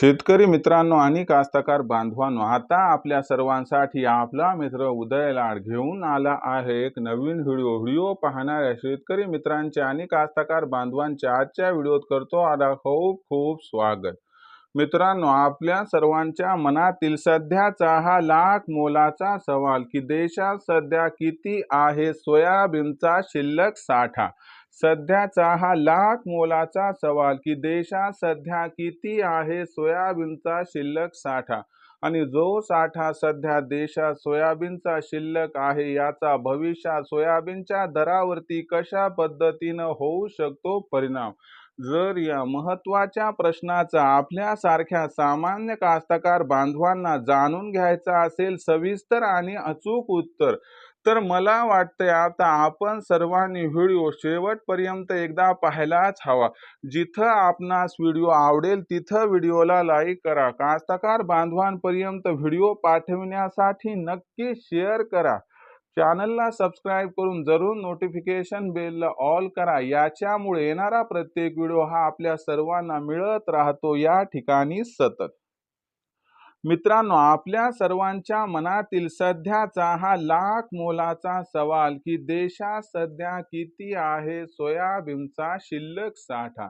शेतकरी मित्रांनो आणि कास्तकार बांधवांनो आता आपल्या सर्वांसाठी आपला मित्र उदय लाड घेऊन आला आहे एक नवीन व्हिडिओ. व्हिडिओ पाहणाऱ्या शेतकरी मित्रांच्या आणि कास्तकार बांधवांच्या आजच्या व्हिडिओत करतो आला खूप खूप स्वागत. मित्रांनो आपल्या सर्वांच्या मनातील सध्याचा हा लाख मोलाचा सवाल की देशात सध्या किती आहे सोयाबीनचा शिल्लक साठा? सध्याचा हा लाख मोलाचा सवाल की देशात सध्या किती आहे सोयाबीनचा शिल्लक साठा? आणि जो साठा सध्या देशात सोयाबीनचा शिल्लक आहे याचा भविष्यात सोयाबीनच्या दरावरती कशा पद्धतीनं होऊ शकतो परिणाम? जर या महत्त्वाच्या प्रश्नाचा आपल्यासारख्या सामान्य कास्तकार बांधवांना जाणून घ्यायचा असेल सविस्तर आणि अचूक उत्तर तर मला वाटतंय आता आपण सर्वांनी व्हिडिओ शेवटपर्यंत एकदा पाहायलाच हवा. जिथं आपणास व्हिडिओ आवडेल तिथं व्हिडिओला लाईक करा. कास्तकार बांधवांपर्यंत व्हिडिओ पाठविण्यासाठी नक्की शेअर करा. चॅनलला सबस्क्राईब करून जरूर नोटिफिकेशन बेलला ऑल करा. याच्यामुळे येणारा प्रत्येक व्हिडिओ हा आपल्या सर्वांना मिळत राहतो. या ठिकाणी सतत. मित्रांनो आपल्या सर्वांच्या मनातील सध्याचा हा लाख मोलाचा सवाल की देशात सध्या किती आहे सोयाबीनचा शिल्लक साठा?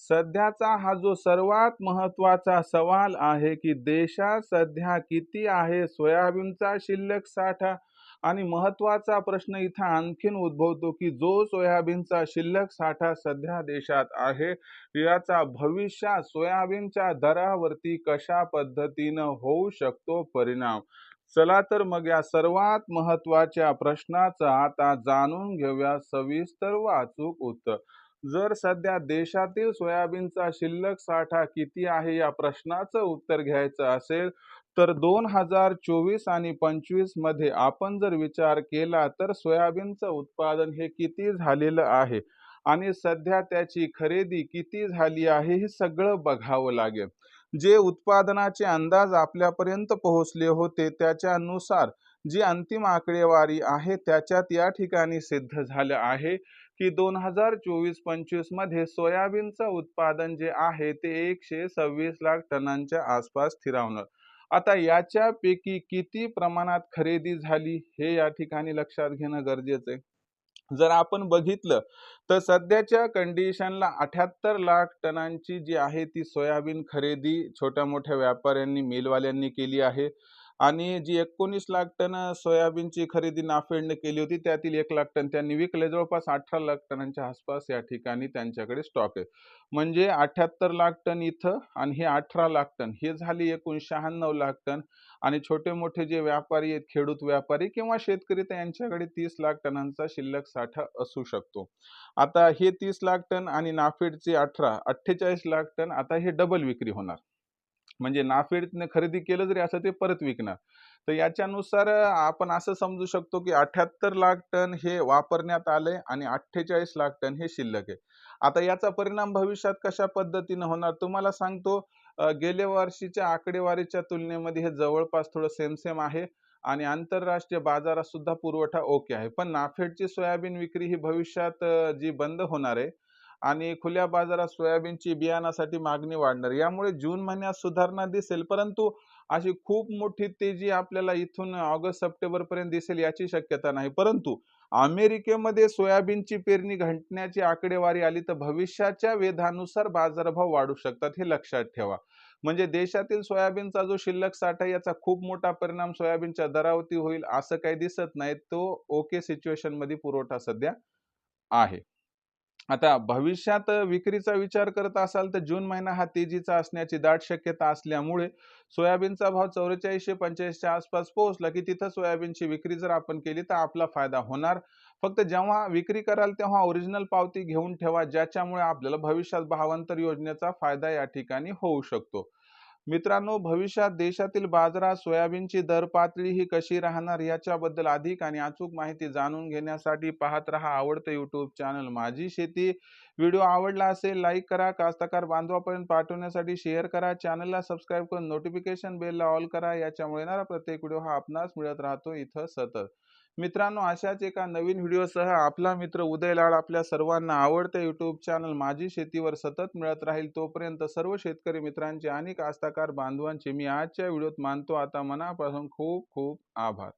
सध्याचा हा जो सर्वात महत्त्वाचा सवाल आहे की देशात सध्या किती आहे सोयाबीनचा शिल्लक साठा? आणि महत्त्वाचा प्रश्न इथं आणखीन उद्भवतो की जो सोयाबीनचा शिल्लक साठा सध्या देशात आहे याचा भविष्यात सोयाबीनच्या दरावरती कशा पद्धतीनं होऊ शकतो परिणाम? चला तर मग या सर्वात महत्त्वाच्या प्रश्नाचं आता जाणून घेऊया सविस्तर व अचूक उत्तर. जर सध्या देशातील सोयाबीनचा शिल्लक साठा किती आहे या प्रश्नाचं उत्तर घ्यायचं असेल तर दोन हजार चोवीस आणि पंचवीसमध्ये आपण जर विचार केला तर सोयाबीनचं उत्पादन हे किती झालेलं आहे? आणि सध्या त्याची खरेदी किती झाली आहे हे सगळं बघावं लागेल. जे उत्पादनाचे अंदाज आपल्यापर्यंत पोहोचले होते त्याच्यानुसार जी अंतिम आकडेवारी आहे त्याच्यात या ठिकाणी सिद्ध झालं आहे की दोन हजार चोवीस पंचवीसमध्ये सोयाबीनचं उत्पादन जे आहे ते एकशे सव्वीस लाख टनांच्या आसपास स्थिरावणार. आता याच्यापैकी किती प्रमाणात खरेदी झाली हे या ठिकाणी लक्षात घेणं गरजेचं आहे. जर आपण बघितलं तर सध्याच्या कंडिशनला अठ्याहत्तर लाख टनांची जी आहे ती सोयाबीन खरेदी छोट्या मोठ्या व्यापाऱ्यांनी मिलवाल्यांनी केली आहे. आणि जी एकोणीस लाख टन सोयाबीनची खरेदी नाफेडने केली होती त्यातील एक लाख टन त्यांनी विकले. जवळपास अठरा लाख टनांच्या आसपास या ठिकाणी त्यांच्याकडे स्टॉक आहे. म्हणजे अठ्याहत्तर लाख टन इथं आणि हे अठरा लाख टन हे झाली एकूण शहाण्णव लाख टन. आणि छोटे मोठे जे व्यापारी आहेत खेडूत व्यापारी किंवा शेतकरी तर यांच्याकडे तीस लाख टनांचा शिल्लक साठा असू शकतो. आता हे तीस लाख टन आणि नाफेडचे अठरा अठ्ठेचाळीस लाख टन आता हे डबल विक्री होणार. म्हणजे नाफेडने खरेदी केलं जरी असं ते परत विकणार. तर याच्यानुसार आपण असं समजू शकतो की अठ्याहत्तर लाख टन हे वापरण्यात आले आणि अठ्ठेचाळीस लाख टन हे शिल्लक आहे. आता याचा परिणाम भविष्यात कशा पद्धतीने होणार तुम्हाला सांगतो. गेल्या वर्षीच्या आकडेवारीच्या तुलनेमध्ये हे जवळपास थोडं सेम सेम आहे आणि आंतरराष्ट्रीय बाजारात सुद्धा पुरवठा ओके आहे. पण नाफेडची सोयाबीन विक्री ही भविष्यात जी बंद होणार आहे आणि खुल्या बाजारात सोयाबीनची बियाणासाठी मागणी वाढणार. यामुळे जून महिन्यात सुधारणा दिसेल परंतु अशी खूप मोठी तेजी आपल्याला इथून ऑगस्ट सप्टेंबर पर्यंत दिसेल याची शक्यता नाही. परंतु अमेरिकेमध्ये सोयाबीनची पेरणी घटण्याची आकडेवारी आली तर भविष्याच्या वेधानुसार बाजारभाव वाढू शकतात हे लक्षात ठेवा. म्हणजे देशातील सोयाबीनचा जो शिल्लक साठा याचा खूप मोठा परिणाम सोयाबीनच्या दरावरती होईल असं काही दिसत नाही. तो ओके सिच्युएशनमध्ये पुरवठा सध्या आहे. आता भविष्यात विक्रीचा विचार करत असाल तर जून महिना हा तेजीचा असण्याची दाट शक्यता असल्यामुळे सोयाबीनचा भाव चौवेचाळीसशे पंचाळीसच्या आसपास पोहोचला की तिथं सोयाबीनची विक्री जर आपण केली तर आपला फायदा होणार. फक्त जेव्हा विक्री कराल तेव्हा ओरिजिनल पावती घेऊन ठेवा ज्याच्यामुळे आपल्याला भविष्यात भावांतर योजनेचा फायदा या ठिकाणी होऊ शकतो. मित्रांनो भविष्यात देशातील बाजारात सोयाबीनची दर पातळी ही कशी राहणार याच्याबद्दल अधिक आणि अचूक माहिती जाणून घेण्यासाठी पाहत रहा आवडतं युट्यूब चॅनल माझी शेती व्हिडिओ आवडला असेल लाईक करा. कास्तकार बांधवापर्यंत पाठवण्यासाठी शेअर करा. चॅनलला सबस्क्राईब करून नोटिफिकेशन बेलला ऑल करा. याच्यामुळे येणारा प्रत्येक व्हिडिओ हा आपणास मिळत राहतो. इथं सतत. मित्रांनो अशाच एका नवीन व्हिडिओसह आपला मित्र उदय लाड आपल्या सर्वांना आवडते यूट्यूब चॅनल माझी शेतीवर सतत मिळत राहील तोपर्यंत सर्व शेतकरी मित्रांचे आणि कास्ताकार बांधवांचे मी आजच्या व्हिडिओत मानतो. आता मनापासून खूप खूप आभार.